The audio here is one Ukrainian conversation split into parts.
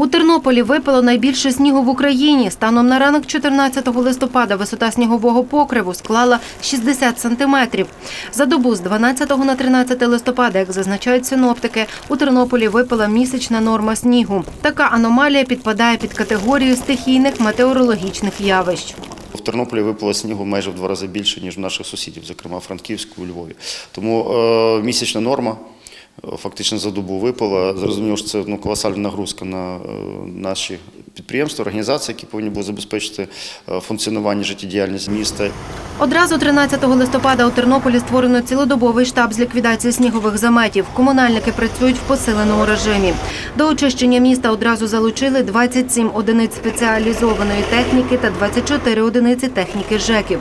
У Тернополі випало найбільше снігу в Україні. Станом на ранок 14 листопада висота снігового покриву склала 60 сантиметрів. За добу з 12 на 13 листопада, як зазначають синоптики, у Тернополі випала місячна норма снігу. Така аномалія підпадає під категорію стихійних метеорологічних явищ. В Тернополі випало снігу майже в два рази більше, ніж в наших сусідів, зокрема Франківську, у Львові. Тому е, місячна норма фактично за добу випала. Зрозуміло, що це ну, колосальна нагрузка на е, наші підприємства, організації, які повинні були забезпечити е, функціонування життєдіяльність міста. Одразу 13 листопада у Тернополі створено цілодобовий штаб з ліквідації снігових заметів. Комунальники працюють в посиленому режимі. До очищення міста одразу залучили 27 одиниць спеціалізованої техніки та 24 одиниці техніки ЖЕКів.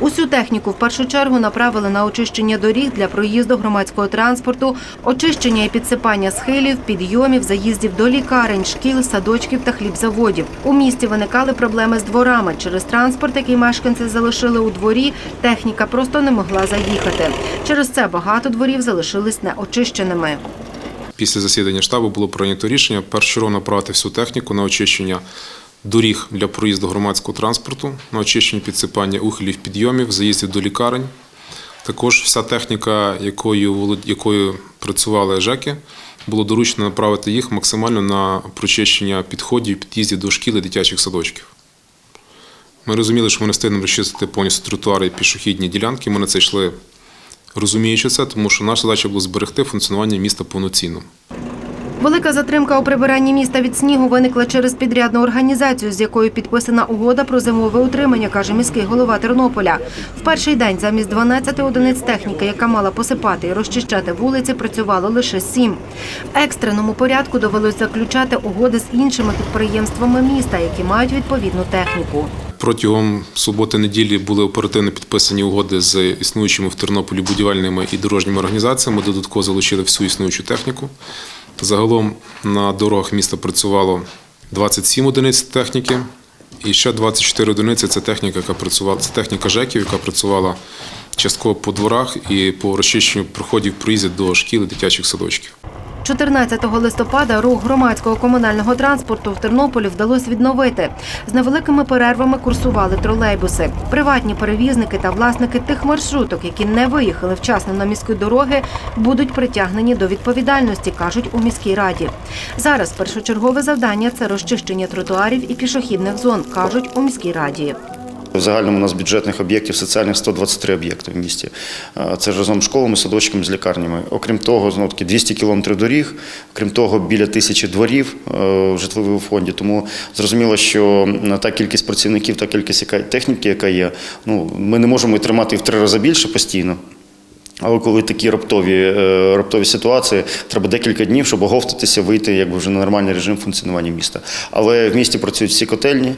Усю техніку в першу чергу направили на очищення доріг для проїзду громадського транспорту, очищення і підсипання схилів, підйомів, заїздів до лікарень, шкіл, садочків та хлібзаводів. У місті виникали проблеми з дворами. Через транспорт, який мешканці залишили у дворі, техніка просто не могла заїхати. Через це багато дворів залишились неочищеними. Після засідання штабу було прийнято рішення першочергово направити всю техніку на очищення доріг для проїзду громадського транспорту, на очищення підсипання ухилів підйомів, заїздів до лікарень. Також вся техніка, якою, якою працювали ЖЕКи, було доручено направити їх максимально на прочищення підходів, під'їздів до шкіл і дитячих садочків. Ми розуміли, що ми не встигнемо розчистити повністю тротуари і пішохідні ділянки. Ми на це йшли розуміючи це, тому що наша задача була зберегти функціонування міста повноцінно. Велика затримка у прибиранні міста від снігу виникла через підрядну організацію, з якою підписана угода про зимове утримання, каже міський голова Тернополя. В перший день замість 12 одиниць техніки, яка мала посипати і розчищати вулиці, працювало лише сім. В екстреному порядку довелось заключати угоди з іншими підприємствами міста, які мають відповідну техніку. Протягом суботи-неділі були оперативно підписані угоди з існуючими в Тернополі будівельними і дорожніми організаціями. Додатково залучили всю існуючу техніку. Загалом на дорогах міста працювало 27 одиниць техніки, і ще 24 одиниці це техніка, яка працювала. Це техніка ЖЕКів, яка працювала частково по дворах і по розчищенню проходів проїздів до шкіл і дитячих садочків. 14 листопада рух громадського комунального транспорту в Тернополі вдалося відновити. З невеликими перервами курсували тролейбуси. Приватні перевізники та власники тих маршруток, які не виїхали вчасно на міські дороги, будуть притягнені до відповідальності, кажуть у міській раді. Зараз першочергове завдання це розчищення тротуарів і пішохідних зон, кажуть у міській раді. В загальному у нас бюджетних об'єктів соціальних 123 об'єкти в місті. Це разом з школами, садочками, з лікарнями. Окрім того, знову таки 200 кілометрів доріг, окрім того, біля тисячі дворів в житловому фонді. Тому зрозуміло, що та кількість працівників, та кількість техніки, яка є, ну ми не можемо її тримати в три рази більше постійно. Але коли такі раптові, е, раптові ситуації, треба декілька днів, щоб оговтатися, вийти якби вже на нормальний режим функціонування міста. Але в місті працюють всі котельні,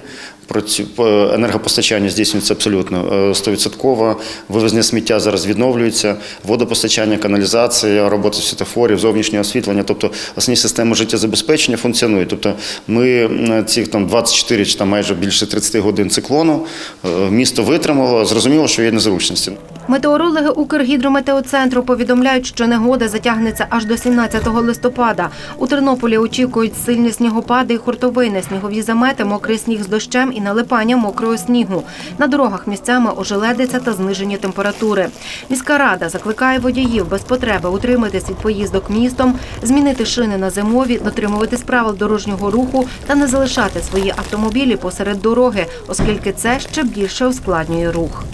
енергопостачання здійснюється абсолютно е, стовідсотково. Вивезення сміття зараз відновлюється, водопостачання, каналізація, робота світофорів, зовнішнє освітлення. Тобто основні системи життєзабезпечення функціонують. Тобто ми цих там 24 чи там майже більше 30 годин циклону е, місто витримало. Зрозуміло, що є незручності. Метеорологи Укргідрометеоцентру повідомляють, що негода затягнеться аж до 17 листопада. У Тернополі очікують сильні снігопади і хуртовини, снігові замети, мокрий сніг з дощем і налипання мокрого снігу. На дорогах місцями ожеледиться та знижені температури. Міська рада закликає водіїв без потреби утриматись від поїздок містом, змінити шини на зимові, дотримуватись правил дорожнього руху та не залишати свої автомобілі посеред дороги, оскільки це ще більше ускладнює рух.